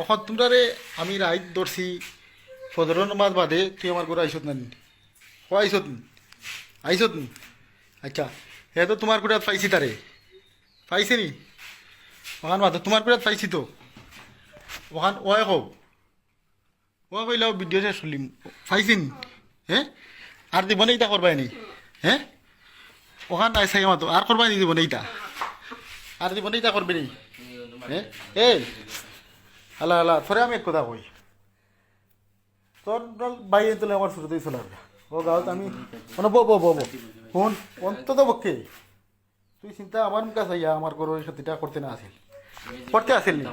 অখন তোমরা আমি রাইত ধরছি ফজর নামাজ বাদে তুই আমার ঘরে আইসত না ও আইসত আইসত আচ্ছা হে তো তোমার কুড়াত পাইছি তারে। পাইছে নি? ওখান মাত্র তোমার কুড়াত পাইছি তো। ওখান ওয়াই কব ও কইলাও ভিডিও শেষ শুনলিম পাইছিন হ্যাঁ আর দিব না ইটা করবাই নি? হ্যাঁ ওখান নাই চাই মাতো আর করবাই নি দিব না ইটা? আর দিব না ইটা করবে নি? হ্যাঁ এই হালা হালা থরে আমি এক কথা কই। তোর বাইরে তোলে আমার শুরুতেই চলে আসবে। ও গাঁৱত আমি মানে বো বো বো শুন অন্তত পক্ষে। তুই চিন্তা আমার মুখে চাইয়া আমার গরুর খেতিটা করতে না আছিল। করতে আছিল নি।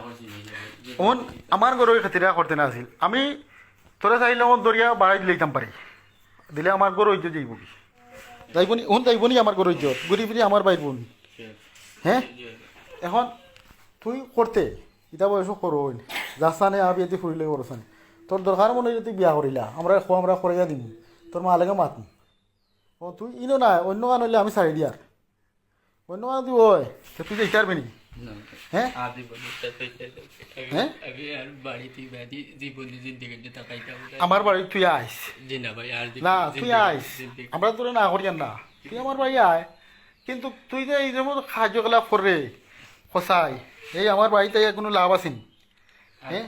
ওন আমার গরুর খেতিটা করতে না আছিল। আমি তোরা চাইলে ওন দরিয়া বাড়াই দিলেইতাম পারি। দিলে আমার গরু ইজ্জত যাইব কি? যাইব নি ওন যাইব নি আমার গরু ইজ্জত ঘুরি ফিরি আমার বাইর বোন। হ্যাঁ? এখন তুই করতে, ইটা বয়স করো যাসানে আবি এতে ফুরিলে করছানে তোর দরকার মনে তুই বিয়া করিলা আমরা খো আমরা করাইয়া দিম। তোর মা লাগে মাত ও তুই ইনো না অন্য গান হইলে আমি ছাড়ি দিয়ার অন্য গান তুই ওই তো তুই যাইতে পারবি নি হ্যাঁ আমার বাড়ি তুই আইস না তুই আইস আমরা তোর না করিয়ান না তুই আমার বাড়ি আয়। কিন্তু তুই যে এই যেমন কার্যকলাপ করে খসাই এই আমার বাড়িতে কোনো লাভ আছেন হ্যাঁ?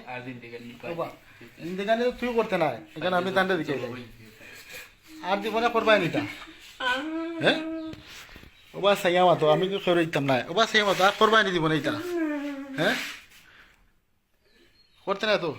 এখানে তো তুই করতে নাই। এখানে আমি তান্ডে দিকে আর জীবনে করবাই নিটা হ্যাঁ? ওবা সাইয়া মাতো আমি কি করে দিতাম নাই। ওবা সাইয়া মাতো আর করবাই নি জীবনে এটা হ্যাঁ? করতে না তো?